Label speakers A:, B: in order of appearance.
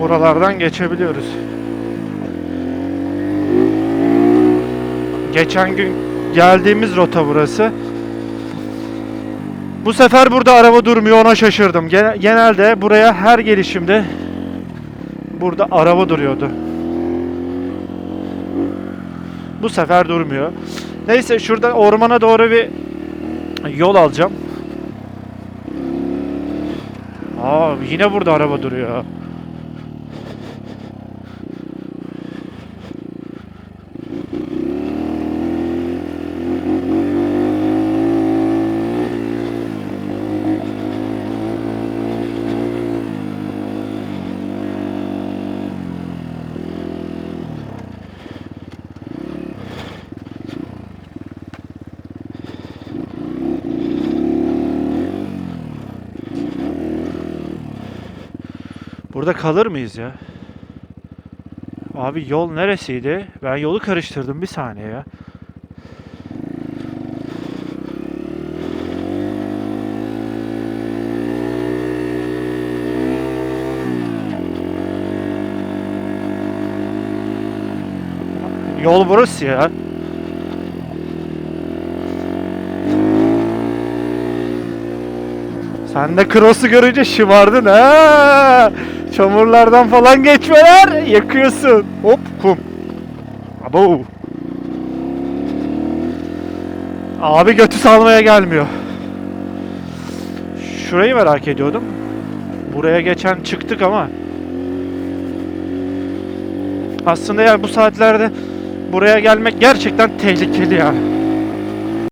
A: buralardan geçebiliyoruz. Geçen gün geldiğimiz rota burası. Bu sefer burada araba durmuyor ona şaşırdım. Gene- Genelde buraya her gelişimde burada araba duruyordu. Bu sefer durmuyor. Neyse şurada ormana doğru bir yol alacağım. Aa yine burada araba duruyor. Burada kalır mıyız ya? Abi yol neresiydi? Ben yolu karıştırdım bir saniye ya. Yol burası ya. Sen de cross'u görünce şımardın ha. Çamurlardan falan geçmeler yakıyorsun. Hop kum. Abo. Abi götü salmaya gelmiyor. Şurayı merak ediyordum. Buraya geçen çıktık ama. Aslında yani bu saatlerde buraya gelmek gerçekten tehlikeli ya.